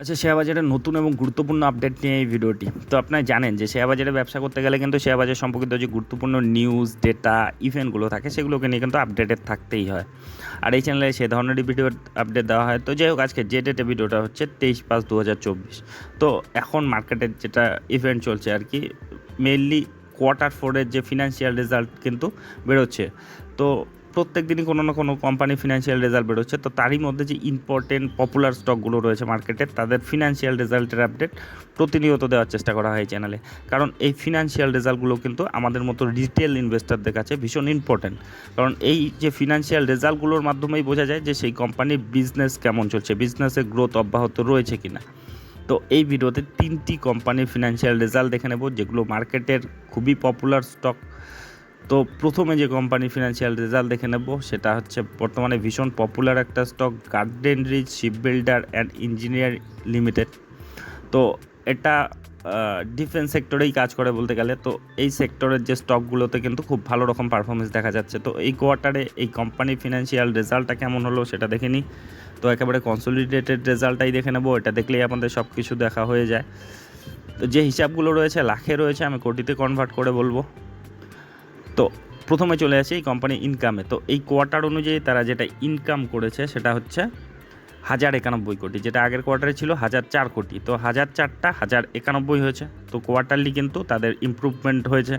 আচ্ছা শেয়ার বাজারের নতুন এবং গুরুত্বপূর্ণ আপডেট নিয়ে এই ভিডিওটি। তো আপনারা জানেন যে শেয়ার বাজারে ব্যবসা করতে গেলে কিন্তু শেয়ার বাজার সম্পর্কিত যে গুরুত্বপূর্ণ নিউজ ডেটা ইভেন্টগুলো থাকে, সেগুলোকে নিয়ে কিন্তু আপডেটেড থাকতেই হয়। আর এই চ্যানেলে সে ধরনেরই ভিডিও আপডেট দেওয়া হয়। তো যাই হোক, আজকে যে ডেটে ভিডিওটা হচ্ছে, তেইশ পাঁচ দু তো এখন মার্কেটের যেটা ইভেন্ট চলছে আর কি মেনলি কোয়ার্টার ফোরের যে ফিনান্সিয়াল রেজাল্ট কিন্তু বেরোচ্ছে। তো প্রত্যেক দিনই কোনো না কোনো কোম্পানি ফিনান্সিয়াল রেজাল্ট বেরোচ্ছে। তো তারই মধ্যে যে ইম্পর্টেন্ট পপুলার স্টকগুলো রয়েছে মার্কেটে তাদের ফিনান্সিয়াল রেজাল্টের আপডেট প্রতিনিয়ত দেওয়ার চেষ্টা করা হয় চ্যানেলে কারণ এই ফিনান্সিয়াল রেজাল্টগুলো কিন্তু আমাদের মতো রিটেল ইনভেস্টরদের কাছে ভীষণ ইম্পর্টেন্ট কারণ এই যে ফিনান্সিয়াল রেজাল্টগুলোর মাধ্যমেই বোঝা যায় যে সেই কোম্পানির বিজনেস কেমন চলছে বিজনেসের গ্রোথ অব্যাহত রয়েছে কিনা। তো এই ভিডিওতে তিনটি কোম্পানির ফিনান্সিয়াল রেজাল্ট দেখে নেব, যেগুলো মার্কেটের খুবই পপুলার স্টক তো প্রথমে যে কোম্পানি ফিনান্সিয়াল রেজাল্ট দেখে নেব, সেটা হচ্ছে বর্তমানে ভীষণ পপুলার একটা stock Garden Reach ship builder and engineer limited তো এটা ডিফেন্স সেক্টরেই কাজ করে বলতে গেলে, তো এই সেক্টরের যে স্টকগুলোতে কিন্তু খুব ভালো রকম পারফরমেন্স দেখা যাচ্ছে। তো এই কোয়ার্টারে এই কোম্পানি ফিনান্সিয়াল রেজাল্টটা কেমন হলো সেটা দেখে নিই। তো একেবারে কনসলিডেটেড রেজাল্টটাই দেখে নেব, এটা দেখলেই আমাদের সব কিছু দেখা হয়ে যায়। তো যে হিসাবগুলো রয়েছে, লাখে রয়েছে, আমি কোটিতে কনভার্ট করে বলব। তো প্রথমে চলে আসি এই কোম্পানির ইনকামে তো এই কোয়ার্টার অনুযায়ী তারা যেটা ইনকাম করেছে সেটা হচ্ছে হাজার একানব্বই কোটি, যেটা আগের কোয়ার্টারে ছিল হাজার চার কোটি। তো হাজার চারটা হাজার একানব্বই হয়েছে। তো কোয়ার্টারলি কিন্তু তাদের ইমপ্রুভমেন্ট হয়েছে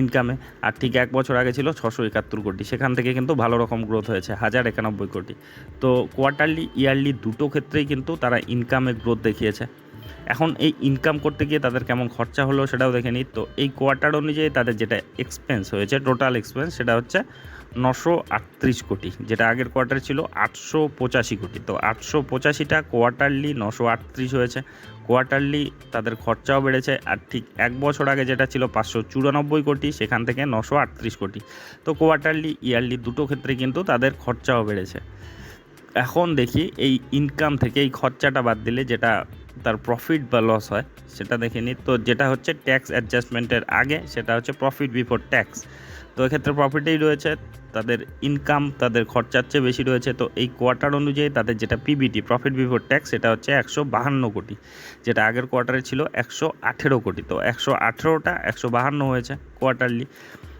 ইনকামে আর ঠিক এক বছর আগে ছিল ছশো একাত্তর কোটি। সেখান থেকে কিন্তু ভালো রকম গ্রোথ হয়েছে, হাজার একানব্বই কোটি। তো কোয়ার্টারলি ইয়ারলি দুটো ক্ষেত্রেই কিন্তু তারা ইনকামে গ্রোথ দেখিয়েছে। এখন এই ইনকাম করতে গিয়ে তাদের কেমন খরচা হলো সেটাও দেখে নিই। তো এই কোয়ার্টার অনুযায়ী তাদের যেটা এক্সপেন্স হয়েছে টোটাল এক্সপেন্স সেটা হচ্ছে নশো আটত্রিশ কোটি, যেটা আগের কোয়ার্টারে ছিল আটশো পঁচাশি কোটি। তো আটশো পঁচাশিটা কোয়ার্টারলি নশো আটত্রিশ হয়েছে। কোয়ার্টারলি তাদের খরচাও বেড়েছে আর ঠিক এক বছর আগে যেটা ছিল পাঁচশো চুরানব্বই কোটি, সেখান থেকে নশো আটত্রিশ কোটি। তো কোয়ার্টারলি ইয়ারলি দুটো ক্ষেত্রে কিন্তু তাদের খরচাও বেড়েছে। এখন দেখি এই ইনকাম থেকে এই খরচাটা বাদ দিলে যেটা তার প্রফিট বা লস হয়, সেটা দেখে নিই তো যেটা হচ্ছে ট্যাক্স অ্যাডজাস্টমেন্টের আগে, সেটা হচ্ছে প্রফিট বিফোর ট্যাক্স তো এক্ষেত্রে প্রফিটেই রয়েছে, তাদের ইনকাম তাদের খরচার চেয়ে বেশি রয়েছে। তো এই কোয়ার্টার অনুযায়ী তাদের যেটা পিবিটি প্রফিট বিফোর ট্যাক্স সেটা হচ্ছে একশো বাহান্ন কোটি, যেটা আগের কোয়ার্টারে ছিল একশো আঠেরো কোটি। তো একশো আঠেরোটা একশো বাহান্ন হয়েছে কোয়ার্টারলি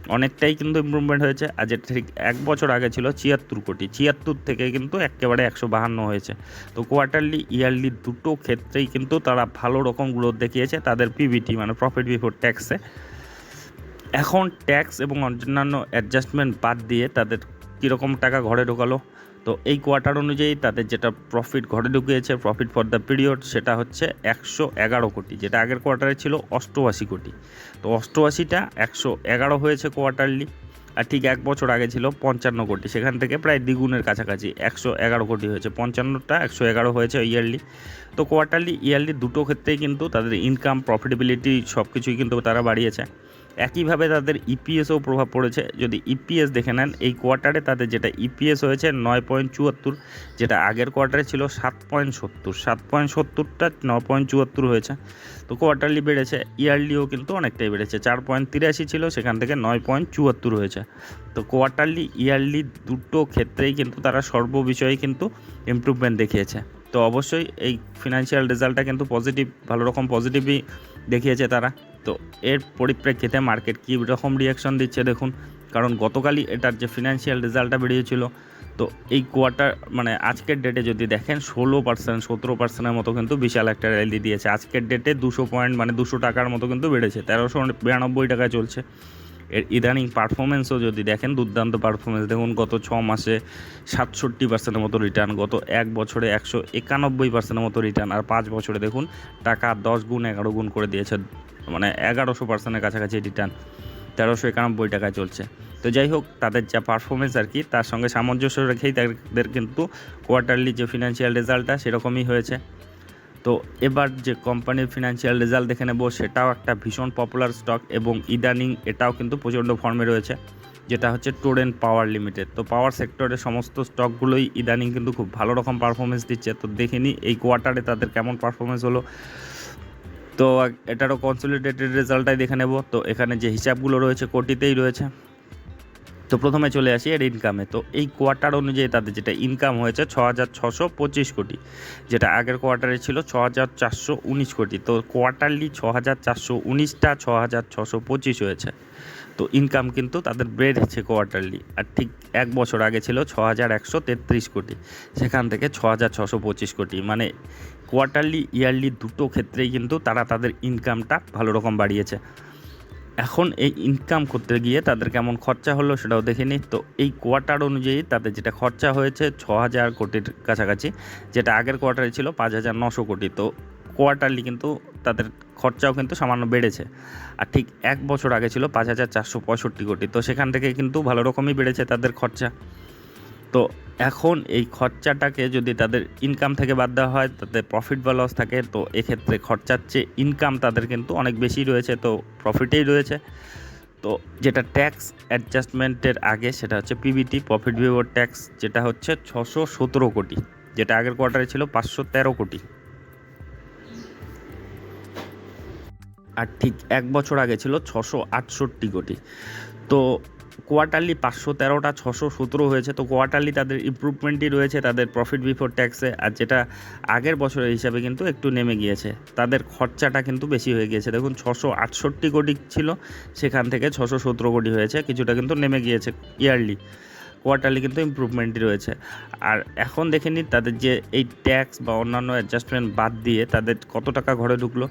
অনেকটাই কিন্তু ইম্প্রুভমেন্ট হয়েছে। আর ঠিক এক বছর আগে ছিল ছিয়াত্তর কোটি। ছিয়াত্তর থেকে কিন্তু একেবারে একশো বাহান্ন হয়েছে। তো কোয়ার্টারলি ইয়ারলি দুটো ক্ষেত্রেই কিন্তু তারা ভালো রকম গ্রোথ দেখিয়েছে তাদের পিবিটি মানে প্রফিট বিফোর ট্যাক্সে এখন ট্যাক্স এবং অন্যান্য অ্যাডজাস্টমেন্ট বাদ দিয়ে তাদের কীরকম টাকা ঘরে ঢোকালো? তো এই কোয়ার্টার অনুযায়ী তাদের যেটা প্রফিট ঘরে ঢুকিয়েছে প্রফিট ফর দ্য পিরিয়ড সেটা হচ্ছে একশো এগারো কোটি, যেটা আগের কোয়ার্টারে ছিল অষ্টআশি কোটি। তো অষ্টআশিটা একশো এগারো হয়েছে কোয়ার্টারলি আর ঠিক এক বছর আগে ছিল পঞ্চান্ন কোটি। সেখান থেকে প্রায় দ্বিগুণের কাছাকাছি একশো এগারো কোটি হয়েছে। পঞ্চান্নটা একশো এগারো হয়েছে ইয়ারলি তো কোয়ার্টারলি ইয়ারলি দুটো ক্ষেত্রেই কিন্তু তাদের ইনকাম প্রফিটেবিলিটি সব কিছুই কিন্তু তারা বাড়িয়েছে। একইভাবে তাদের ইপিএসও প্রভাব পড়েছে। যদি ইপিএস দেখে নেন, এই কোয়ার্টারে তাদের যেটা ইপিএস হয়েছে নয় পয়েন্ট চুয়াত্তর, যেটা আগের কোয়ার্টারে ছিল সাত পয়েন্ট সত্তর। সাত পয়েন্ট সত্তরটা নয় পয়েন্ট চুয়াত্তর হয়েছে। তো কোয়ার্টারলি বেড়েছে, ইয়ারলিও কিন্তু অনেকটাই বেড়েছে। চার পয়েন্ট তিরাশি ছিল, সেখান থেকে নয় পয়েন্ট চুয়াত্তর হয়েছে। তো কোয়ার্টারলি, ইয়ারলি দুটো ক্ষেত্রেই কিন্তু তারা সর্ববিষয়ে কিন্তু ইমপ্রুভমেন্ট দেখিয়েছে। তো অবশ্যই এই ফিনান্সিয়াল রেজাল্টটা কিন্তু পজিটিভ ভালো রকম পজিটিভই দেখিয়েছে তারা। তো এর পরিপ্রেক্ষিতে মার্কেট কী রকম রিয়াকশন দিচ্ছে দেখুন। কারণ গতকালই এটার যে ফিনান্সিয়াল রেজাল্টটা বেরিয়েছিল, তো এই কোয়ার্টার মানে আজকের ডেটে যদি দেখেন, ষোলো পার্সেন্ট সতেরো পার্সেন্টের মতো কিন্তু বিশাল একটা র্যালি দিয়েছে। আজকের ডেটে দুশো পয়েন্ট মানে দুশো টাকার মতো কিন্তু বেড়েছে, তেরোশো বিরানব্বই টাকায় চলছে। এর ইদানিং পারফরমেন্সও যদি দেখেন, দুর্দান্ত পারফরমেন্স দেখুন গত ছ মাসে সাতষট্টি পার্সেন্টের মতো রিটার্ন গত এক বছরে একশো একানব্বই পার্সেন্টের মতো রিটার্ন আর পাঁচ বছরে দেখুন টাকা দশ গুণ এগারো গুণ করে দিয়েছে মানে এগারোশো পার্সেন্টের কাছাকাছি রিটার্ন তেরোশো একানব্বই টাকায় চলছে। তো যাই হোক, তাদের যা পারফরমেন্স আর কি, তার সঙ্গে সামঞ্জস্য রেখেই তাদের কিন্তু কোয়ার্টারলি যে ফিনান্সিয়াল রেজাল্টটা সেরকমই হয়েছে। তো এবার যে কোম্পানির ফিনান্সিয়াল রেজাল্ট দেখে নেব, সেটাও একটা ভীষণ পপুলার স্টক এবং ইদানিং এটাও কিন্তু প্রচণ্ড ফর্মে রয়েছে, যেটা হচ্ছে টোরেন পাওয়ার লিমিটেড তো পাওয়ার সেক্টরের সমস্ত স্টকগুলোই ইদানিং কিন্তু খুব ভালো রকম পারফরমেন্স দিচ্ছে। তো দেখে নিই এই কোয়ার্টারে তাদের কেমন পারফরমেন্স হলো। তো এটারও কনসলিডেটেড রেজাল্টটাই দেখে নেব। তো এখানে যে হিসাবগুলো রয়েছে, কোটিতেই রয়েছে। তো প্রথমে চলে আসি এর ইনকামে তো এই কোয়ার্টার অনুযায়ী তাদের যেটা ইনকাম হয়েছে ছ হাজার ছশো পঁচিশ কোটি, যেটা আগের কোয়ার্টারে ছিল ছ হাজার চারশো উনিশ কোটি। তো কোয়ার্টারলি ছ হাজার চারশো উনিশটা ছ হাজার ছশো পঁচিশ হয়েছে। তো ইনকাম কিন্তু তাদের বেড়েছে কোয়ার্টারলি আর ঠিক এক বছর আগে ছিল ছ হাজার একশো তেত্রিশ কোটি। সেখান থেকে ছ হাজার ছশো পঁচিশ কোটি। মানে কোয়ার্টারলি ইয়ারলি দুটো ক্ষেত্রেই কিন্তু তারা তাদের ইনকামটা ভালো রকম বাড়িয়েছে। এখন এই ইনকাম করতে গিয়ে তাদের কেমন খরচা হলো সেটাও দেখে নিই তো এই কোয়ার্টার অনুযায়ী তাদের যেটা খরচা হয়েছে ছ হাজার কোটির কাছাকাছি, যেটা আগের কোয়ার্টারে ছিল পাঁচ হাজার নশো কোটি। তো কোয়ার্টারলি কিন্তু তাদের খরচাও কিন্তু সামান্য বেড়েছে। আর ঠিক এক বছর আগে ছিল পাঁচ হাজার চারশো পঁয়ষট্টি কোটি। তো সেখান থেকে কিন্তু ভালো রকমই বেড়েছে তাদের খরচা। তো এখন এই খরচাটাকে যদি তাদের ইনকাম থেকে বাদ দেওয়া হয় তাদের প্রফিট বা লস থাকে, তো এক্ষেত্রে খরচার চেয়ে ইনকাম তাদের কিন্তু অনেক বেশি রয়েছে, তো প্রফিটেই রয়েছে। তো যেটা ট্যাক্স অ্যাডজাস্টমেন্টের আগে, সেটা হচ্ছে পিবিটি প্রফিট বিফোর ট্যাক্স যেটা হচ্ছে ছশো সতেরো কোটি, যেটা আগের কোয়ার্টারে ছিল পাঁচশো তেরো কোটি। আর ঠিক এক বছর আগে ছিল ছশো আটষট্টি কোটি। তো কোয়ার্টারলি পাঁচশো তেরোটা, ছশো সতেরো হয়েছে। তো কোয়ার্টারলি তাদের ইম্প্রুভমেন্টই রয়েছে তাদের প্রফিট বিফোর ট্যাক্সে আর যেটা আগের বছরের হিসাবে কিন্তু একটু নেমে গিয়েছে। তাদের খরচাটা কিন্তু বেশি হয়ে গিয়েছে। দেখুন, ছশো আটষট্টি কোটি ছিল, সেখান থেকে ছশো সতেরো কোটি হয়েছে। কিছুটা কিন্তু নেমে গিয়েছে ইয়ারলি কোয়ার্টারলি কিন্তু ইম্প্রুভমেন্টই রয়েছে। আর এখন দেখে নিই তাদের যে এই ট্যাক্স বা অন্যান্য অ্যাডজাস্টমেন্ট বাদ দিয়ে তাদের কত টাকা ঘরে ঢুকলো।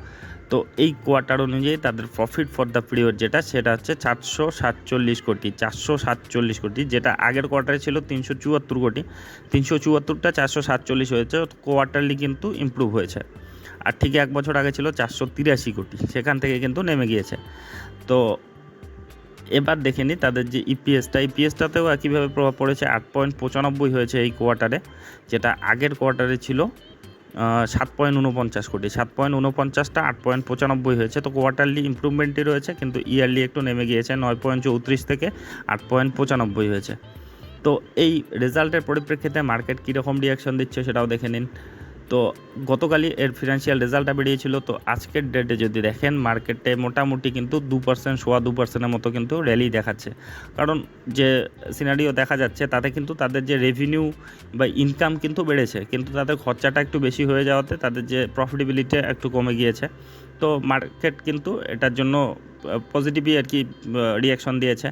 তো এই কোয়ার্টার অনুযায়ী তাদের প্রফিট ফর দ্য পিরিয়ড যেটা, সেটা হচ্ছে চারশো সাতচল্লিশ কোটি, চারশো সাতচল্লিশ কোটি, যেটা আগের কোয়ার্টারে ছিল তিনশো চুয়াত্তর কোটি। তিনশো চুয়াত্তরটা চারশো সাতচল্লিশ হয়েছে কোয়ার্টারলি কিন্তু ইমপ্রুভ হয়েছে। আর ঠিক এক বছর আগে ছিল চারশো তিরাশি কোটি, সেখান থেকে কিন্তু নেমে গিয়েছে। তো এবার দেখে নিই তাদের যে ইপিএসটা ইপিএসটাতেও একইভাবে প্রভাব পড়েছে, আট পয়েন্ট পঁচানব্বই হয়েছে এই কোয়ার্টারে যেটা আগের কোয়ার্টারে ছিল সাত পয়েন্ট উনপঞ্চাশ কোটি। সাত পয়েন্ট উনপঞ্চাশটা আট পয়েন্ট পঁচানব্বই হয়েছে। তো কোয়ার্টারলি ইম্প্রুভমেন্টই রয়েছে, কিন্তু ইয়ারলি একটু নেমে গিয়েছে, নয় পয়েন্ট চৌত্রিশ থেকে আট পয়েন্ট পঁচানব্বই হয়েছে। তো এই রেজাল্টের পরিপ্রেক্ষিতে মার্কেট কীরকম রিয়াকশন দিচ্ছে সেটাও দেখে নিন। তো গতকালই এর ফিনান্সিয়াল রেজাল্টটা বেরিয়েছিল। তো আজকের ডেটে যদি দেখেন মার্কেটে মোটামুটি কিন্তু দু পার্সেন্ট সোয়া দু পার্সেন্টের মতো কিন্তু র্যালি দেখাচ্ছে। কারণ যে সিনারিও দেখা যাচ্ছে, তাতে কিন্তু তাদের যে রেভিনিউ বা ইনকাম কিন্তু বেড়েছে। কিন্তু তাদের খরচাটা একটু বেশি হয়ে যাওয়াতে তাদের যে প্রফিটেবিলিটি একটু কমে গিয়েছে। তো মার্কেট কিন্তু এটার জন্য পজিটিভই আর কি রিয়াকশন দিয়েছে।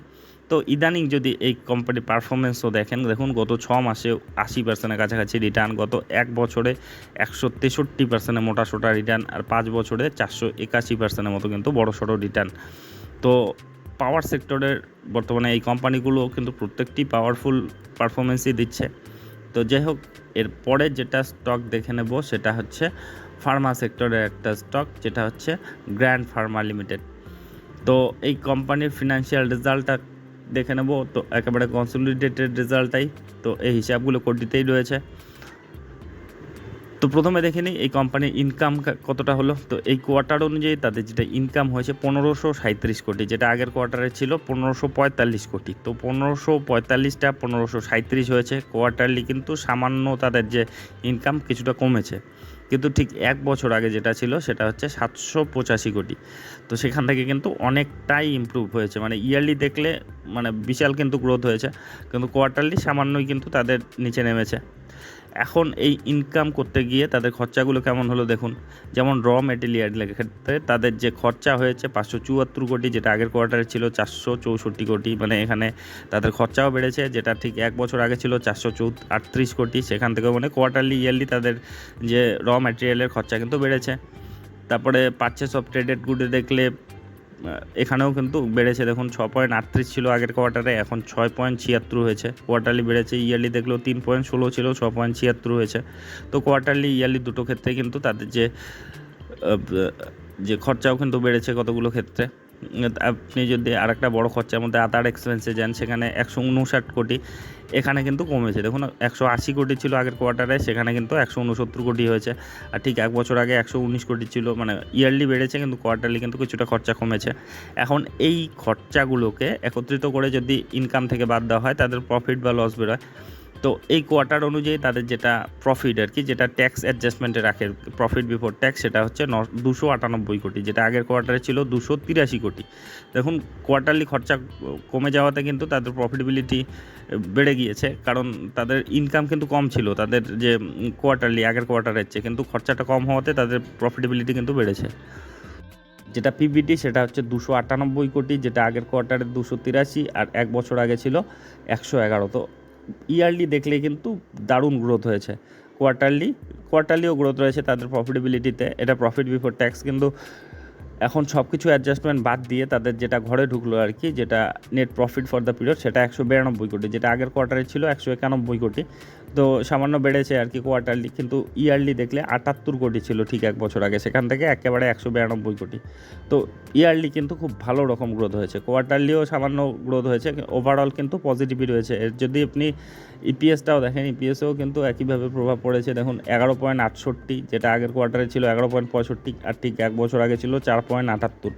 তো ইদানিং যদি এই কোম্পানির পারফরমেন্সও দেখেন, দেখুন গত ছ মাসে আশি পার্সেন্টের কাছাকাছি রিটার্ন গত এক বছরে একশো তেষট্টি পার্সেন্টের মোটা সোটা রিটার্ন আর পাঁচ বছরে চারশো একাশি পার্সেন্টের মতো কিন্তু বড় সড়ো রিটার্ন তো পাওয়ার সেক্টরের বর্তমানে এই কোম্পানিগুলো কিন্তু প্রত্যেকটি পাওয়ারফুল পারফরমেন্সই দিচ্ছে। তো যাই হোক এরপরে যেটা স্টক দেখে নেব, সেটা হচ্ছে ফার্মা সেক্টরের একটা স্টক যেটা হচ্ছে গ্র্যান্ড ফার্মা লিমিটেড তো এই কোম্পানির ফিনান্সিয়াল রেজাল্টটা দেখে নেব। তো একেবারে কনসলিডেটেড রেজাল্টটাই তো এই হিসাবগুলো কোটিতেই রয়েছে। তো প্রথমে দেখে নিই, এই কোম্পানির ইনকাম কতটা হলো? তো এই কোয়ার্টার অনুযায়ী তাদের যেটা ইনকাম হয়েছে পনেরোশো সাঁত্রিশ কোটি, যেটা আগের কোয়ার্টারে ছিল পনেরোশো পঁয়তাল্লিশ কোটি। তো পনেরোশো পঁয়তাল্লিশটা পনেরোশো সাঁত্রিশ হয়েছে। কোয়ার্টারলি কিন্তু সামান্য তাদের যে ইনকাম কিছুটা কমেছে। কিন্তু ঠিক এক বছর আগে যেটা ছিল সেটা হচ্ছে সাতশো পঁচাশি কোটি। তো সেখান থেকে কিন্তু অনেকটাই ইম্প্রুভ হয়েছে। মানে ইয়ারলি দেখলে মানে বিশাল কিন্তু গ্রোথ হয়েছে। কিন্তু কোয়ার্টারলি সামান্যই কিন্তু তাদের নিচে নেমেছে। এখন এই ইনকাম করতে গিয়ে তাদের খরচাগুলো কেমন হলো দেখুন। যেমন র মেটেরিয়ালের ক্ষেত্রে তাদের যে খরচা হয়েছে পাঁচশো চুয়াত্তর কোটি, যেটা আগের কোয়ার্টারে ছিল চারশো চৌষট্টি কোটি মানে এখানে তাদের খরচাও বেড়েছে, যেটা ঠিক এক বছর আগে ছিল চারশো চৌ আটত্রিশ কোটি, সেখান থেকেও মানে কোয়ার্টারলি ইয়ারলি তাদের যে র ম্যাটেরিয়ালের খরচা কিন্তু বেড়েছে। তারপরে পারচেস অফ ট্রেডেড গুডে দেখলে এখানেও কিন্তু বেড়েছে। দেখুন ছ পয়েন্ট আটত্রিশ ছিল আগের কোয়ার্টারে এখন ছয় পয়েন্ট ছিয়াত্তর হয়েছে। কোয়ার্টারলি বেড়েছে ইয়ারলি দেখলেও তিন পয়েন্ট ষোলো ছিল ছ পয়েন্ট ছিয়াত্তর হয়েছে। তো কোয়ার্টারলি ইয়ারলি দুটো ক্ষেত্রে কিন্তু তাদের যে যে খরচাও কিন্তু বেড়েছে কতগুলো ক্ষেত্রে। আপনি যদি আর একটা বড়ো খরচার মধ্যে আদার এক্সপেন্সে যান, সেখানে একশো উনষাট কোটি এখানে কিন্তু কমেছে। দেখুন, একশো আশি কোটি ছিল আগের কোয়ার্টারে সেখানে কিন্তু একশো উনসত্তর কোটি হয়েছে। আর ঠিক এক বছর আগে একশো উনিশ কোটি ছিল মানে ইয়ারলি বেড়েছে, কিন্তু কোয়ার্টারলি কিন্তু কিছুটা খরচা কমেছে। এখন এই খরচাগুলোকে একত্রিত করে যদি ইনকাম থেকে বাদ দেওয়া হয়, তাদের প্রফিট বা লস বেরোয়। তো এই কোয়ার্টার অনুযায়ী তাদের যেটা প্রফিট আর কি, যেটা ট্যাক্স অ্যাডজাস্টমেন্টে রাখে প্রফিট বিফোর ট্যাক্স সেটা হচ্ছে ন, দুশো আটানব্বই কোটি, যেটা আগের কোয়ার্টারে ছিল দুশো তিরাশি কোটি। দেখুন কোয়ার্টারলি খরচা কমে যাওয়াতে কিন্তু তাদের প্রফিটেবিলিটি বেড়ে গিয়েছে, কারণ তাদের ইনকাম কিন্তু কম ছিল, তাদের যে কোয়ার্টারলি আগের কোয়ার্টারের চেয়ে, কিন্তু খরচাটা কম হওয়াতে তাদের প্রফিটেবিলিটি কিন্তু বেড়েছে। যেটা পিবিটি সেটা হচ্ছে দুশো আটানব্বই কোটি, যেটা আগের কোয়ার্টারে দুশো তিরাশি আর এক বছর আগে ছিল একশো এগারো। তো ইয়ারলি দেখলে কিন্তু দারুণ গ্রোথ হয়েছে। কোয়ার্টারলি কোয়ার্টারলিও গ্রোথ রয়েছে তাদের প্রফিটেবিলিটিতে এটা প্রফিট বিফোর ট্যাক্স কিন্তু এখন সব কিছু অ্যাডজাস্টমেন্ট বাদ দিয়ে তাদের যেটা ঘরে ঢুকলো আর কি যেটা net profit for the period সেটা একশো বিরানব্বই কোটি, যেটা আগের কোয়ার্টারে ছিল একশো একানব্বই কোটি। তো সামান্য বেড়েছে আর কি কোয়ার্টারলি কিন্তু ইয়ারলি দেখলে আটাত্তর কোটি ছিল ঠিক এক বছর আগে। সেখান থেকে একেবারে একশো বিরানব্বই কোটি। তো ইয়ারলি কিন্তু খুব ভালো রকম গ্রোথ হয়েছে। কোয়ার্টারলিও সামান্য গ্রোথ হয়েছে ওভারঅল কিন্তু পজিটিভই রয়েছে। যদি আপনি ইপিএসটাও দেখেন ইপিএসেও কিন্তু একইভাবে প্রভাব পড়েছে। দেখুন, এগারো পয়েন্ট আটষট্টি, যেটা আগের কোয়ার্টারে ছিল এগারো পয়েন্ট পঁয়ষট্টি, আর ঠিক এক বছর আগে ছিল চার পয়েন্ট আটাত্তর।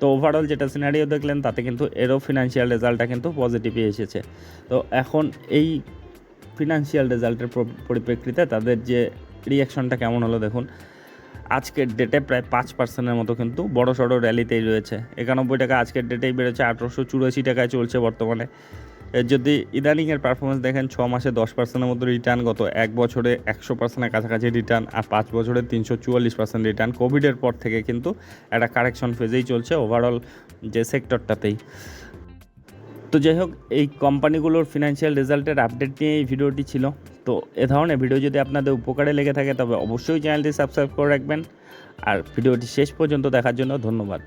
তো ওভারঅল যেটা সিনারিও দেখলেন, তাতে কিন্তু এরও ফিনান্সিয়াল রেজাল্টটা কিন্তু পজিটিভই এসেছে। তো এখন এই ফিনান্সিয়াল রেজাল্টের পরিপ্রেক্ষিতে তাদের যে রিয়াকশনটা কেমন হলো দেখুন। আজকের ডেটে প্রায় পাঁচ পার্সেন্টের মতো কিন্তু বড় সড়ো র্যালিতেই রয়েছে। একানব্বই টাকা আজকের ডেটেই বেড়েছে আঠেরোশো চুরাশি টাকায় চলছে বর্তমানে। যদি ইদানিংয়ের পারফরমেন্স দেখেন, ছ মাসে দশ পার্সেন্টের মতো রিটার্ন গত এক বছরে একশো পার্সেন্টের কাছাকাছি রিটার্ন আর পাঁচ বছরে তিনশো চুয়াল্লিশ পার্সেন্ট রিটার্ন কোভিডের পর থেকে কিন্তু একটা কারেকশন ফেজেই চলছে ওভারঅল যে সেক্টরটাতেই তো যাই হোক, এই কোম্পানিগুলোর ফিনান্সিয়াল রেজাল্টের আপডেট নিয়ে এই ভিডিওটি ছিল। তো এ ধরনের ভিডিও যদি আপনাদের উপকারে লেগে থাকে, তবে অবশ্যই চ্যানেলটি সাবস্ক্রাইব করে রাখবেন। আর ভিডিওটি শেষ পর্যন্ত দেখার জন্য ধন্যবাদ।